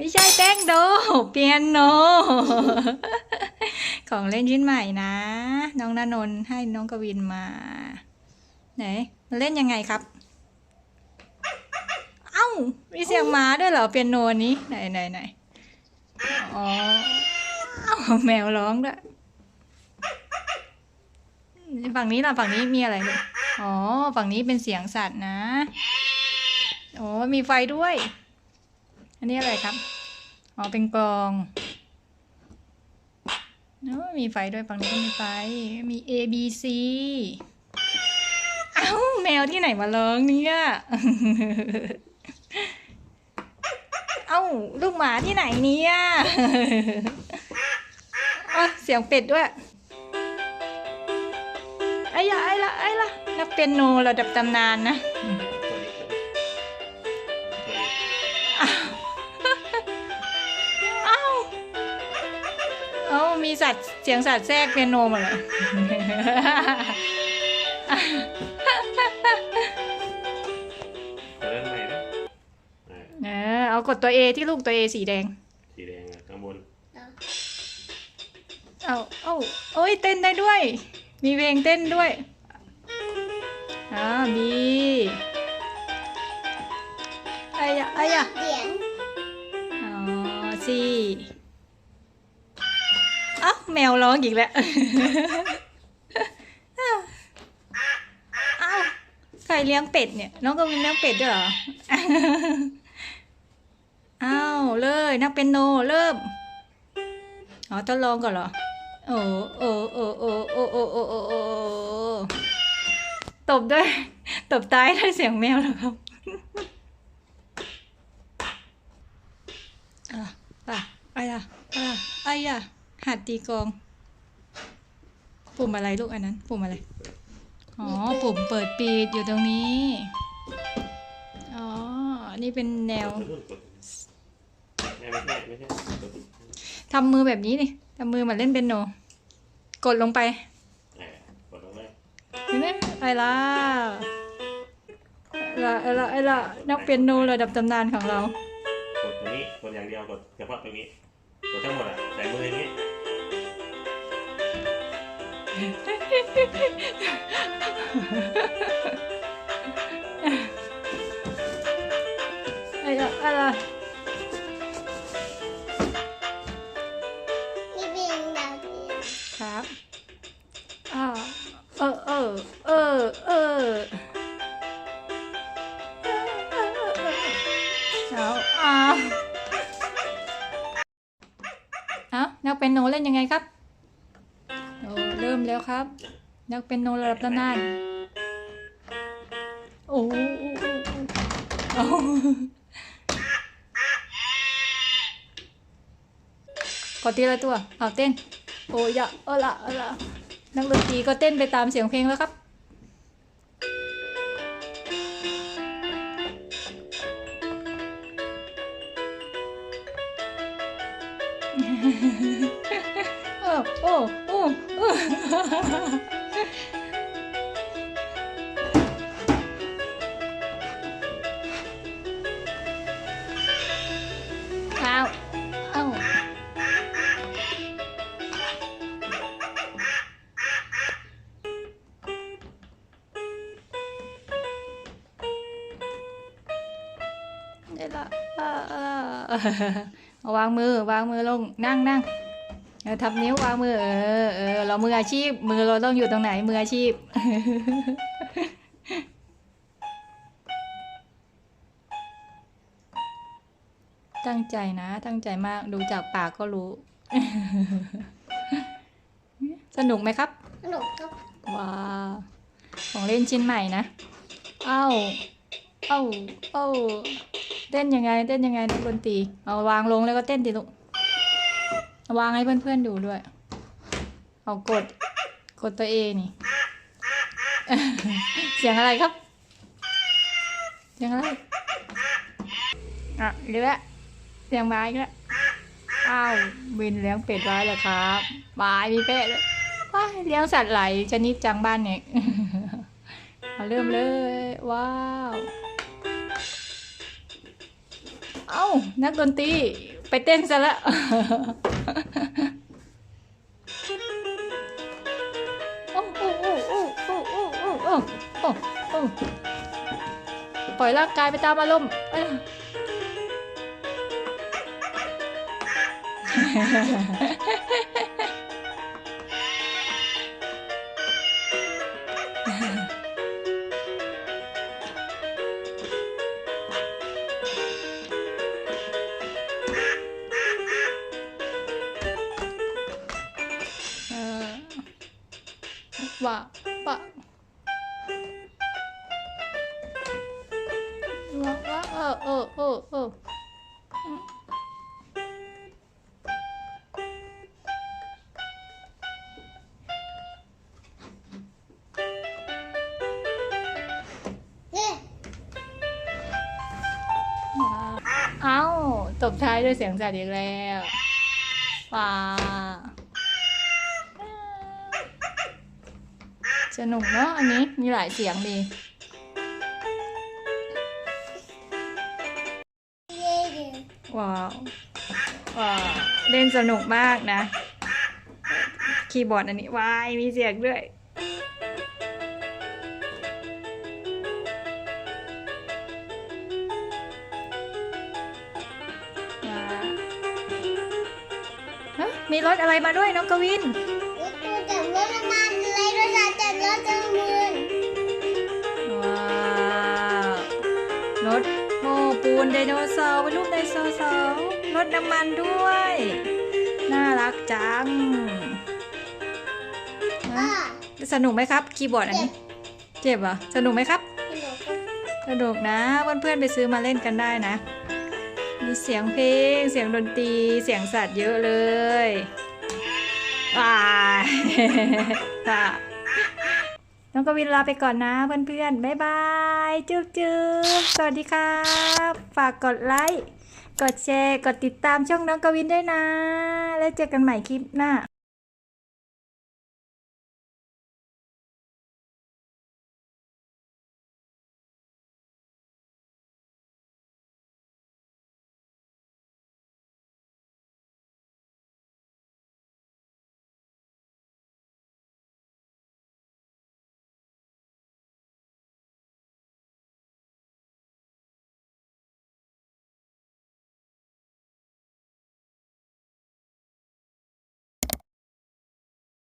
ไม่ใช่แป้งโดเปียโน ของเล่นชิ้นใหม่นะ น้องนนนท์ให้น้องกวินมา ไหนมันเล่นยังไงครับ เอ้า มีเสียงหมาด้วยเหรอเปียโนนี้ ไหนไหนไหนอ๋อแมวร้องด้วยฝั่งนี้ล่ะฝั่งนี้มีอะไรลูกอ๋อ ฝั่งนี้เป็นเสียงสัตว์นะ โอ้มีไฟด้วย อันนี้อะไรครับ อ๋อ เป็นกองเนอะมีไฟด้วยฝั่งนี้ก็มีไฟ มี A B C เอ้า แมวที่ไหนมาร้องเนี่ยเอ้า ลูกหมาที่ไหนเนี่ยอะเสียงเป็ดด้วย ไอ้ยะไอ้ละไอ้ละนักเปียโนระดับตำนานนะ สัตว์เสียงสัตว์แทรกเปียโนมาเลยจะเล่นใหม่นะอ่าเออเอากดตัว A ที่ลูกตัว A สีแดง สีแดงอะข้างบนเอาเอาโอ้ยเต้นได้ด้วย มีเพลงเต้นด้วยอ่ามี มวร้องอีกแล้วเอ้าใครเลี้ยงเป็ดเนี่ย น้องกวินเลี้ยงเป็ดด้วยเหรอเอ้าเลยนักเป็นโนเริ่ม อ๋อทดลองก่อนเหรอ โอ้โอ้โอ้โอ้โอ้โอ้โอ้โอ้โอ้ตบด้วย ตบตายด้วยเสียงแมวเหรอครับอะอะไอ้อะอะไอ้อะ หัดตีกอง ปุ่มอะไรลูกอันนั้น ปุ่มอะไร อ๋อ ปุ่มเปิดปิดอยู่ตรงนี้ อ๋อ นี่เป็นแนวทำมือแบบนี้นี่ทำมือเหมือนเล่นเป็นโนกดลงไปอ่กดลงไปเห็นไหมไอ้ล่ะไอ้ล่ะไอ้ล่ะไอ้ล่ะนักเปียโนระดับตำนานของเรา กดตรงนี้ กดอย่างเดียว กดเฉพาะตรงนี้ กดทั้งหมดอะ ใส่มืออย่างนี้ ไอ้ล่ะไอ้ล่ะนี่เป็นดาวเทียมครับอ่าเออเออเออเออเอาเอาเอานักเป็นโนเล่นยังไงครับโอ้เริ่ม แล้วครับ นักเป็นโนระดับตำนานโอ้โหโอ้โหขอทีละตัว เอาเต้น โอ้ยอะเออละเออละนักดนตรีก็เต้นไปตามเสียงเพลงแล้วครับโอ้โอ้ Wow. Oh. Đây là... À, à. วางมือวางมือลงนั่งนั่ง ทับนิ้ววางมือเออเออเรามืออาชีพ มือเราต้องอยู่ตรงไหนมืออาชีพ ตั้งใจนะ ตั้งใจมากดูจากปากก็รู้ สนุกไหมครับขนมก็ว้าวของเล่นชิ้นใหม่นะ เอ้า เอ้า เอ้า เต้นยังไง เต้นยังไงนักดนตรี เอาวางลงแล้วก็เต้นดิลูก วางให้เพื่อนๆดูด้วย เอากด กดตัวเอนี่ เสียงอะไรครับ เสียงอะไร อะเรือเสียงไม้ก็อ้าววินเลี้ยงเป็ดไว้เหรอครับบายมีเป็ดด้วยว้าเลี้ยงสัตว์หลายชนิดจังบ้านเนี่ยเอาเริ่มเลย ว้าว เอ้า นักดนตรีไปเต้นซะละ อ้โอ้โอ้ปล่อยร่างกายไปตามอารมณ์ว่าว่า ว่าวเออเออเออเอออืมเนี่ยเอ้า ตบท้ายด้วยเสียงสัตว์อีกแล้วว้า สนุกเนาะอันนี้มีหลายเสียงดี ว้าวว้าวเล่นสนุกมากนะ คีย์บอร์ดอันนี้วายมีเสียงด้วยว้าฮะมีรถอะไรมาด้วยน้องกวิน ไดโนเสาร์เป็นรูปไดโนเสาร์รถน้ำมันด้วย น่ารักจังอ่าฮะสนุกไหมครับคีย์บอร์ดอันนี้ เจ็บเหรอ สนุกไหมครับพี่หนูก็สนุกนะเพื่อนๆไปซื้อมาเล่นกันได้นะ มีเสียงเพลง เสียงดนตรี เสียงสัตว์เยอะเลยว้ายค่ะ น้องกวินลาไปก่อนนะเพื่อนๆ บ๊ายบาย จุ๊บจุ๊บสวัสดีครับ ฝากกดไลค์ กดแชร์ กดติดตามช่องน้องกวินด้วยนะ แล้วเจอกันใหม่คลิปหน้า